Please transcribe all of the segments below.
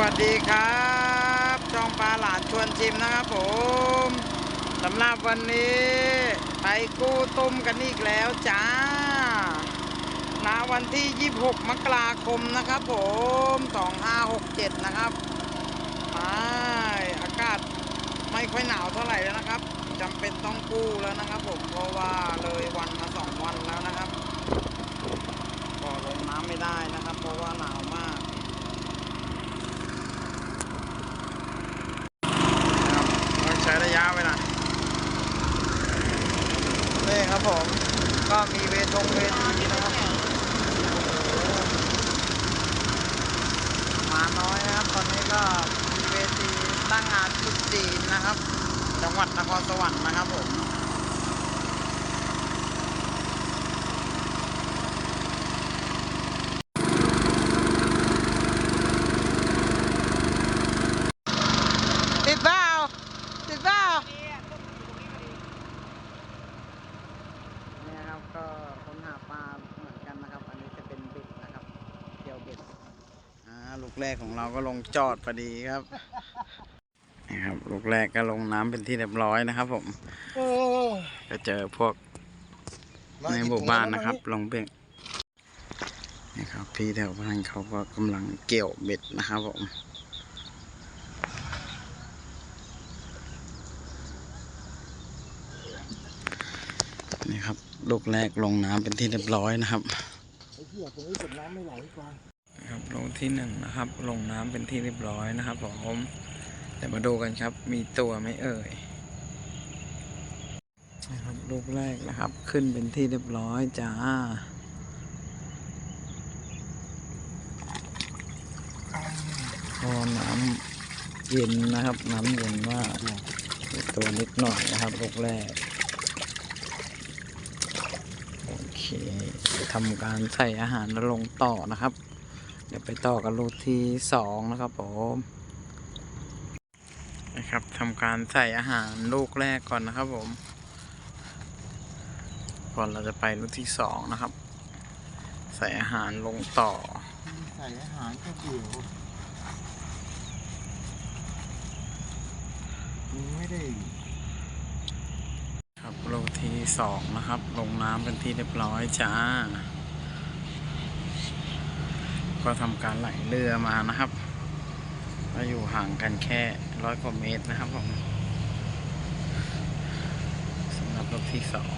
วัสดีครับช่องปลาหลานชวนชิมนะครับผมสำหรับวันนี้ไปกู้ต้มกันอีกแล้วจ้าณวันที่ 26 มกราคมนะครับผม 2567 นะครับไปอากาศไม่ค่อยหนาวเท่าไหร่แล้วนะครับจำเป็นต้องกู้แล้วนะครับผมเพราะว่าเลยวันมาสองวันแล้วนะครับก็ลงน้ำไม่ได้นะครับ เพราะว่าหนาวมาก ครับต้องใช้ระยะเวลานี่ครับผม ก็มีเวทงเวทีนะครับหมาน้อยนะครับ ตอนนี้ก็มีเวทีตั้งงานจุดจีนนะครับ จังหวัดนครสวรรค์นะครับผม ติดเปล่าติดเปล่าเนี่ยครับก็ค้นหาปลาเหมือนกันนะครับ อันนี้จะเป็นเบ็ดนะครับเกี่ยวเบ็ดอ่าลูก แรกของเราก็ลงจอดพอดีครับนี่ครับลูกแรกก็ลงน้ำเป็นที่เรียบร้อยนะครับผมก็เจอพวกในหมู่บ้านนะครับ ลงเบ็ดนี่ครับพี่แถวบ้านเขาก็กำลังเกี่ยวเบ็ดนะครับผมนี่ครับลูกแรกลงน้ำเป็นที่เรียบร้อยนะครับไอ้เหี้ยตรงนี้กดน้ำไม่ไหลกว่าครับ ลงที่หนึ่งนะครับ ลงน้ำเป็นที่เรียบร้อยนะครับผมเดี๋ยวมาดูกันครับ มีตัวไหมเอ่ยนะครับลูกแรกนะครับ ขึ้นเป็นที่เรียบร้อยจ้าพอน้ำเย็นนะครับ น้ำเย็นมากตัวนิดหน่อยนะครับลูกแรก โอเคทำการใส่อาหารแล้วลงต่อนะครับ ดี๋ยวไปต่อกันลูกที่สองนะครับผมนะครับทำการใส่อาหารลูกแรกก่อนนะครับผม ก่อนเราจะไปลูกที่สองนะครับ ใส่อาหารลงต่อ ใส่อาหารก็เกี่ยวมันไม่ได้ครับลูกที่สองนะครับ ลงน้ำเป็นที่เรียบร้อยจ้า ก็ทำการไหลเรือมานะครับก็อยู่ห่างกันแค่ร้อยกว่าเมตรนะครับผมสำหรับลูกที่สอง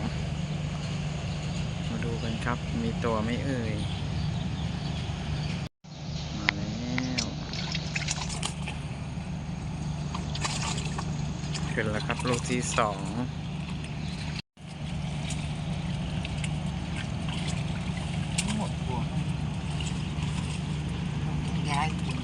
มาดูกันครับ มีตัวไม่เอ่ยมาแล้วขึ้นแล้วครับลูกที่สองหมดตัวย้ายกิน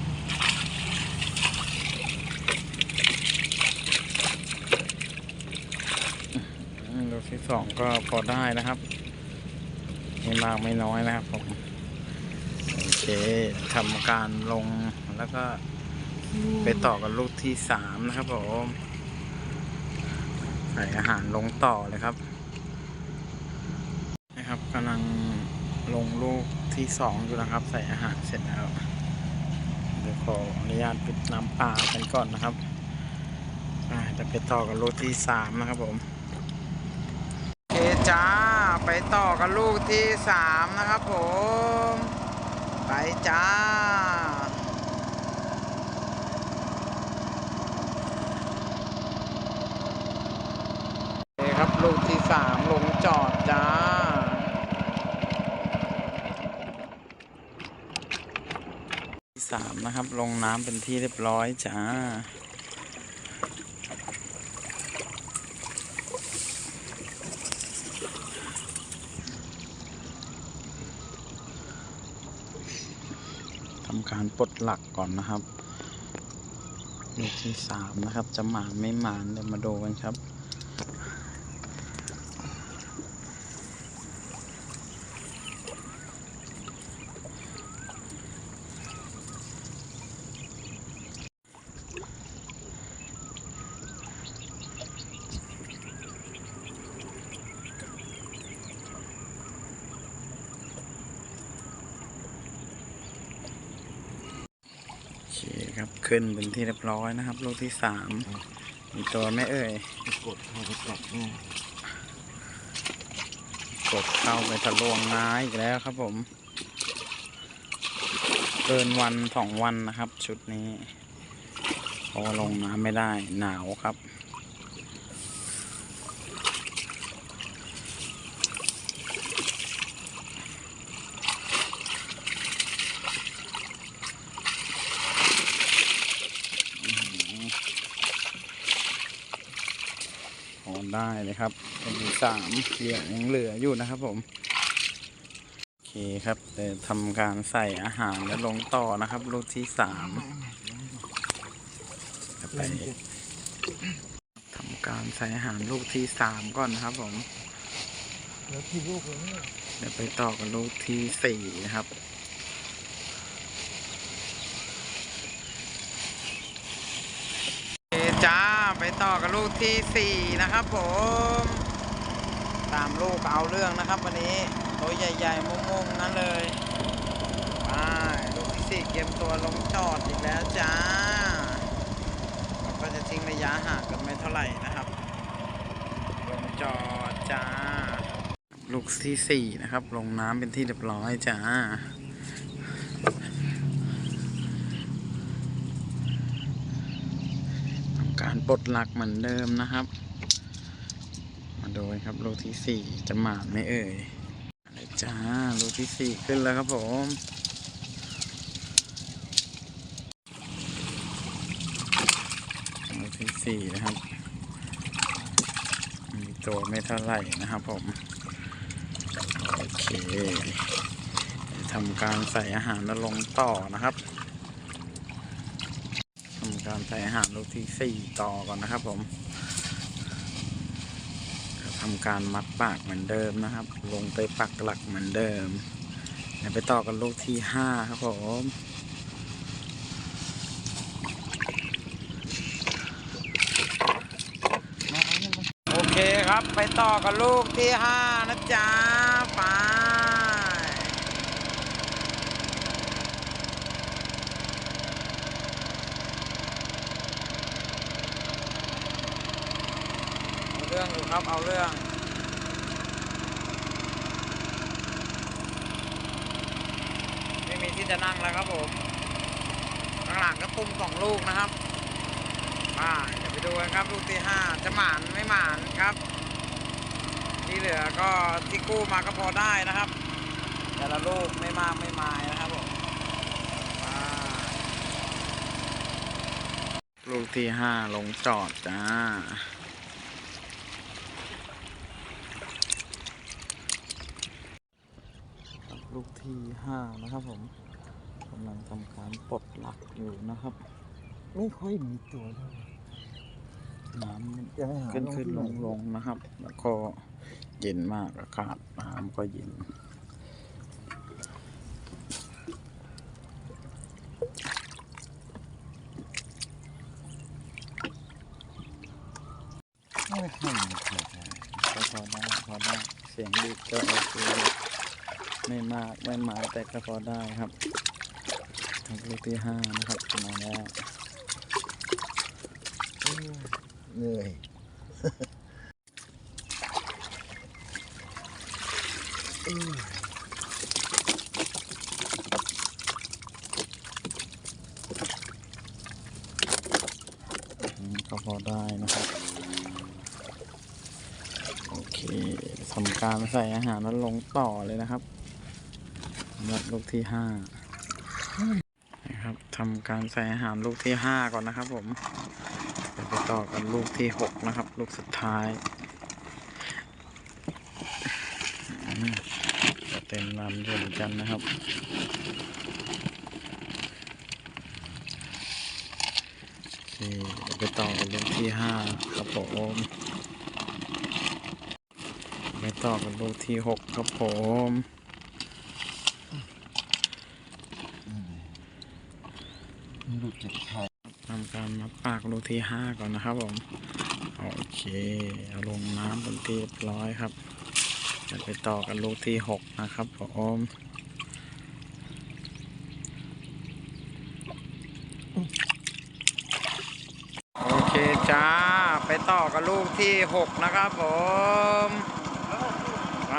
อืมลูกที่ สองก็พอได้นะครับ ไม่มากไม่น้อยนะครับผมโอเคทำการลงแล้วก็ไปต่อกับลูกที่สามนะครับผมใส่อาหารลงต่อเลยครับนะครับกำลังลงลูกที่สองอยู่นะครับ ใส่อาหารเสร็จแล้วเดี๋ยวขออนุญาตปิดน้ำปลากันก่อนนะครับจะไปต่อกับลูกที่สามนะครับผม จ้า ไปต่อกันลูกที่สามนะครับผม ไปจ้า โอเคครับลูกที่สามลงจอดจ้า ที่สามนะครับ ลงน้ำเป็นที่เรียบร้อยจ้า ทำการปลดหลักก่อนนะครับลูกที่สามนะครับ จะหมานไม่หมานเดี๋ยวมาดูกันครับ ขึ้นเป็นที่เรียบร้อยนะครับลูกที่สามมีตัวไหม่เอ่ยไปกดเข้าไปกลับเนี่ยกดเข้าไปทะลวงน้าอีกแล้วครับผมเกินวันสองวันนะครับ ชุดนี้เพราะว่าลงน้ำไม่ได้หนาวครับ ได้เลยครับเป็นที่สามเหลือยังเหลืออยู่นะครับผม โอเคครับเดี๋ยวทำการใส่อาหารแล้วลงต่อนะครับ ลูกที่สามจะไปทำการใส่อาหารลูกที่สามก่อนนะครับผม แล้วที่ลูกเลยเดี๋ยวไปต่อกับลูกที่สี่นะครับโอเคจ้าไป ต่อกับลูกที่สี่นะครับผม ตามลูกเอาเรื่องนะครับ วันนี้ตัวใหญ่ๆมุงๆนั่นเลยไปลูกที่สี่เกมตัวลงจอดอีกแล้วจ้าเราก็จะทิ้งระยะห่างกันไม่เท่าไหร่นะครับลงจอดจ้า ลูกที่สี่นะครับ ลงน้ำเป็นที่เรียบร้อยจ้า ทำการปลดหลักเหมือนเดิมนะครับ มาดูครับลูกที่สี่จะหมาดไหมเอ่ยอะไรจ้าลูกที่สี่ขึ้นแล้วครับผมลูกที่สี่นะครับมีตัวไม่เท่าไหร่นะครับผม โอเคทำการใส่อาหารแล้วลงต่อนะครับารใส่อาหารลูกที่สี่ต่อก่อนนะครับ ผมทำการมัดปากเหมือนเดิมนะครับ ลงไปปักหลักเหมือนเดิมเดี๋ยวไปต่อกันลูกที่ห้าครับผมโอเคครับไปต่อกับลูกที่ห้านะจ๊ะปเอาเรื่องอยู่ครับ เอาเรื่องไม่มีที่จะนั่งแล้วครับผมข้างหลังก็ตุ้มสองลูกนะครับมาเดี๋ยวไปดูกันครับลูกที่ห้าจะหมานไม่หมานครับ ที่เหลือก็ที่กู้มาก็พอได้นะครับ แต่ละลูกไม่มากไม่มายนะครับผมมาลูกที่ห้าลงจอดจ้า ลูกที่ห้านะครับผมกำลังทำการปลดหลักอยู่นะครับ ไม่ค่อยมีตัวเลยน้ำมันจะไปหาขึ้นขึ้นลงลงนะครับ แล้วก็เย็นมากอากาศน้ำก็เย็น ไม่ค่อยมีตัวเท่าไหร่ ก็พอได้พอได้เสียงดีก็โอเค ไม่มากไม่หมายแต่ก็พอได้ครับทำลูกที่ห้านะครับมาแล้วเหนื่อยเอออืมก็พอได้นะครับ โอเคทำการใส่อาหารแล้วลงต่อเลยนะครับ สำหรับลูกที่ห้านะครับทำการใส่อาหารลูกที่ห้าก่อนนะครับ ผมไปต่อกันลูกที่หกนะครับ ลูกสุดท้ายจะเต็มลำอยู่เหมือนกันนะครับโอเคเดี๋ยวไปต่อกันลูกที่ห้าครับผมไปต่อกันลูกที่หกครับผม หลุดจากไข่ทำการมาปากลูที่ห้าก่อนนะครับผมโอเคเอาลงน้ำบนที่เรียบร้อยครับจะไปต่อกันลูที่หกนะครับผมโอเคจ้าไปต่อกับลูกที่หกนะครับผมไป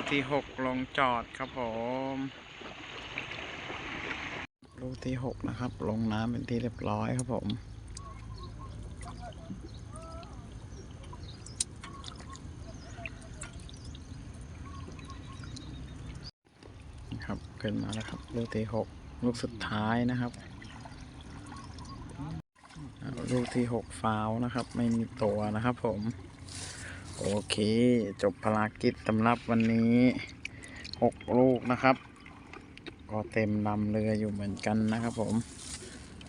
ลูที่หกลงจอดครับผมลูที่หกนะครับ ลงน้ำเป็นที่เรียบร้อยครับผมครับขึ้นมาแล้วครับ ลูกที่หกลูกสุดท้ายนะครับลูกที่หกฟาวนะครับ ไม่มีตัวนะครับผม เค จบภารกิจสำหรับวันนี้หกลูกนะครับ ก็เต็มลำเรืออยู่เหมือนกันนะครับผม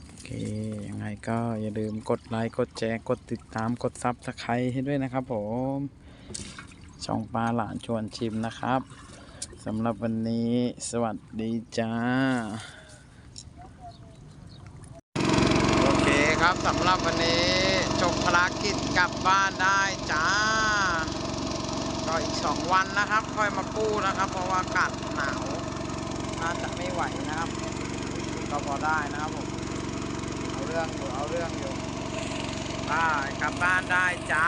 โอเค ยังไงก็อย่าลืมกดไลค์กดแชร์กดติดตามกดซับสไครต์ให้ด้วยนะครับผมช่องปลาหลานชวนชิมนะครับสำหรับวันนี้สวัสดีจ้า โอเคครับสำหรับวันนี้จบภารกิจกลับบ้านได้จ้า ก็อีกสองวันนะครับ ค่อยมากู้นะครับ เพราะว่าอากาศหนาวน่าจะไม่ไหวนะครับก็พอได้นะครับผมเอาเรื่องอยู่เอาเรื่องอยู่ได้กลับบ้านได้จ้า